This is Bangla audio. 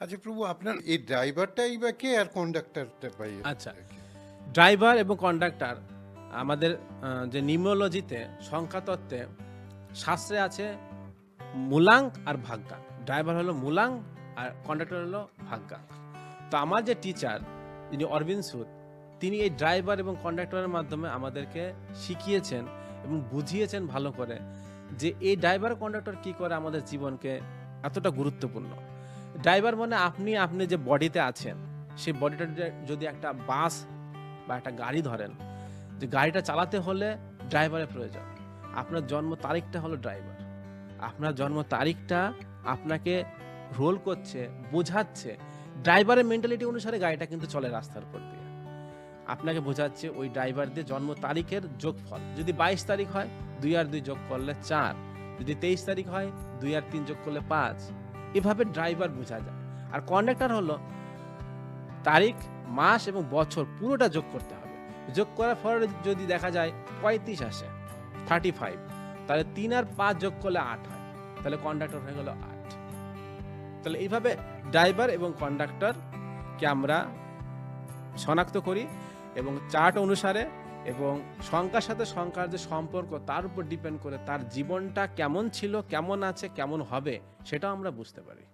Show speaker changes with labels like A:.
A: আচ্ছা প্রভু আপনার এই ড্রাইভারটাই বা কে আর কন্ডাক্টরটা বা এ-
B: আচ্ছা। ড্রাইভার এবং কন্ডাক্টর আমাদের যে নিউমোলজিতে সংখ্যাতত্ত্বে শাস্ত্রে আছে মূলাঙ্ক আর ভাগ্যাঙ্ক ড্রাইভার হলো মূলাঙ্ক আর কন্ডাক্টর হলো ভাগ্যা। তো আমার যে টিচার যিনি অরবিন্দ সুদ তিনি এই ড্রাইভার এবং কন্ডাক্টরের মাধ্যমে আমাদেরকে শিখিয়েছেন এবং বুঝিয়েছেন ভালো করে যে এই ড্রাইভার কন্ডাক্টর কি করে আমাদের জীবনকে এতটা গুরুত্বপূর্ণ। ড্রাইভার মানে আপনি আপনি যে বডিতে আছেন, সেই বডিটা যদি একটা বাস বা একটা গাড়ি ধরেন, যে গাড়িটা চালাতে হলে ড্রাইভারের প্রয়োজন। আপনার জন্ম তারিখটা হলো ড্রাইভার। আপনার জন্ম তারিখটা আপনাকে রোল করছে, বোঝাচ্ছে। ড্রাইভারের মেন্টালিটি অনুসারে গাড়িটা কিন্তু চলে রাস্তার উপর দিয়ে। আপনাকে বোঝাচ্ছে ওই ড্রাইভারদের জন্ম তারিখের যোগফল। যদি বাইশ তারিখ হয়, দুই আর দুই যোগ করলে চার। যদি তেইশ তারিখ হয়, দুই আর তিন যোগ করলে পাঁচ। এভাবে ড্রাইভার বোঝা যায়। আর কন্ডাক্টর হলো তারিখ, মাস এবং বছর পুরোটা যোগ করতে হবে। যোগ করার ফলে যদি দেখা যায় পঁয়ত্রিশ আসে থার্টি ফাইভ তাহলে তিন আর পাঁচ যোগ করলে আট হয়। তাহলে কন্ডাক্টর হয়ে গেল আট। তাহলে এইভাবে ড্রাইভার এবং কন্ডাক্টরকে আমরা শনাক্ত করি এবং চার্ট অনুসারে এবং সংখ্যার সাথে সংখ্যার যে সম্পর্ক, তার উপর ডিপেন্ড করে তার জীবনটা কেমন ছিল, কেমন আছে, কেমন হবে, সেটাও আমরা বুঝতে পারি।